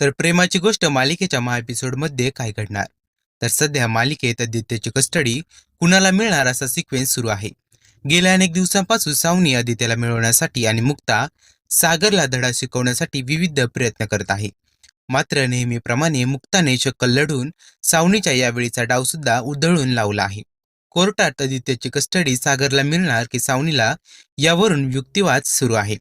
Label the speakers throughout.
Speaker 1: तर प्रेमाची गोष्ट मालिकेच्या महा एपिसोडमध्ये काय घडणार? तर सध्या मालिकेत आदित्यची कस्टडी कुणाला मिळणार असा सिक्वेन्स सुरू आहे. गेल्या अनेक दिवसांपासून सावनी आदित्यला मिळवण्यासाठी आणि मुक्ता सागरला धडा शिकवण्यासाठी विविध प्रयत्न करत आहे. मात्र नेहमीप्रमाणे मुक्ताने शक्कल लढून सावनीच्या यावेळीचा डाव सुद्धा उधळून लावला आहे. कोर्टात आदित्यची कस्टडी सागरला मिळणार की सावनीला यावरून युक्तिवाद सुरू आहे.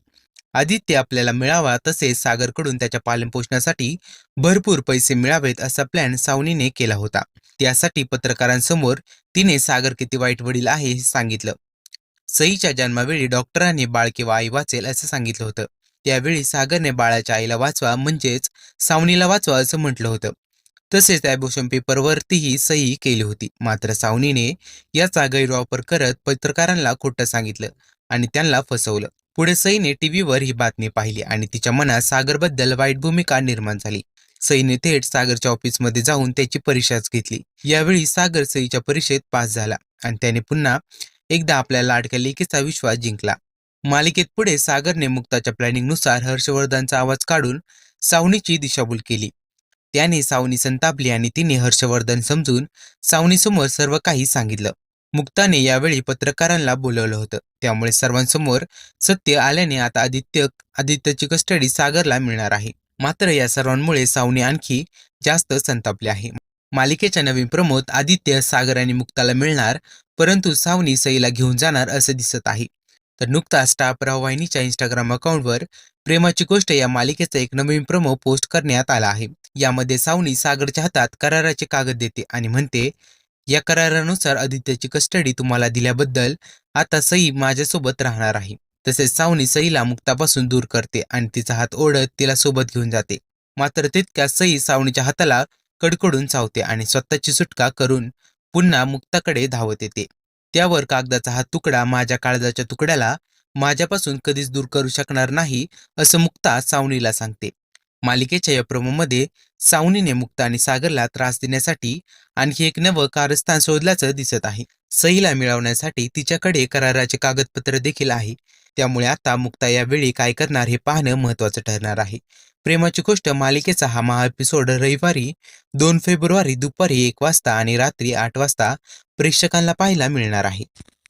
Speaker 1: आदित्य आपल्याला मिळावा तसेच सागरकडून त्याच्या पालनपोषणासाठी भरपूर पैसे मिळावेत असा प्लॅन सावनीने केला होता. त्यासाठी पत्रकारांसमोर तिने सागर किती वाईट वडील आहे हे सांगितलं. सईच्या जन्मावेळी डॉक्टरांनी बाळ किंवा आई वाचेल असं सांगितलं होतं. त्यावेळी सागरने बाळाच्या आईला वाचवा म्हणजेच सावनीला वाचवा असं म्हटलं होतं. तसेच ॲबोशन पेपरवरतीही सही केली होती. मात्र सावनीने याचा गैरवापर करत पत्रकारांना खोटं सांगितलं आणि त्यांना फसवलं. पुढे सईने टीव्हीवर ही बातमी पाहिली आणि तिच्या मनात सागरबद्दल वाईट भूमिका निर्माण झाली. सईने थेट सागरच्या ऑफिसमध्ये जाऊन त्याची परीक्षाच घेतली. यावेळी सागर सईच्या परीक्षेत पास झाला आणि त्याने पुन्हा एकदा आपल्या लाडक्या लेखीचा विश्वास जिंकला. मालिकेत पुढे सागरने मुक्ताच्या प्लॅनिंगनुसार हर्षवर्धनचा आवाज काढून सावनीची दिशाभूल केली. त्याने सावनी संतापली आणि तिने हर्षवर्धन समजून सावनीसमोर सर्व काही सांगितलं. मुक्ताने यावेळी पत्रकारांना बोलवलं होतं. त्यामुळे सर्वांसमोर सत्य आल्याने आता आदित्य आदित्यची कस्टडी सागरला मिळणार आहे. मात्र या सर्वांमुळे सावनी आणखी जास्त संतापले आहे. मालिकेच्या नवीन प्रमोद आदित्य सागर आणि मुक्ताला मिळणार परंतु सावनी सईला घेऊन जाणार असं दिसत आहे. तर नुकताच स्टार प्रवाह वाहिनीच्या इंस्टाग्राम अकाउंटवर प्रेमाची गोष्ट या मालिकेचा एक नवीन प्रमो पोस्ट करण्यात आला आहे. यामध्ये सावनी सागरच्या हातात कराराचे कागद देते आणि म्हणते या करारानुसार आदित्यची कस्टडी तुम्हाला दिल्याबद्दल आता सई माझ्यासोबत राहणार आहे. तसेच सावनी सईला मुक्तापासून दूर करते आणि तिचा हात ओढत तिला सोबत घेऊन जाते. मात्र तितक्या सई सावनीच्या हाताला कडकडून चावते आणि स्वतःची सुटका करून पुन्हा मुक्ताकडे धावत येते. त्यावर कागदाचा हा तुकडा माझ्या काळजाच्या तुकड्याला माझ्यापासून कधीच दूर करू शकणार नाही असं मुक्ता सावनीला सांगते. मालिकेच्या या प्रोमोमध्ये सावनीने मुक्ता आणि सागरला त्रास देण्यासाठी आणखी एक नवं कारस्थान शोधल्याचं दिसत आहे. सईला मिळवण्यासाठी तिच्याकडे कराराचे कागदपत्र देखील आहे. त्यामुळे आता मुक्ता यावेळी काय करणार हे पाहणं महत्त्वाचं ठरणार आहे. प्रेमाची गोष्ट मालिकेचा हा महा एपिसोड रविवारी दोन फेब्रुवारी दुपारी एक वाजता आणि रात्री आठ वाजता प्रेक्षकांना पाहायला मिळणार आहे.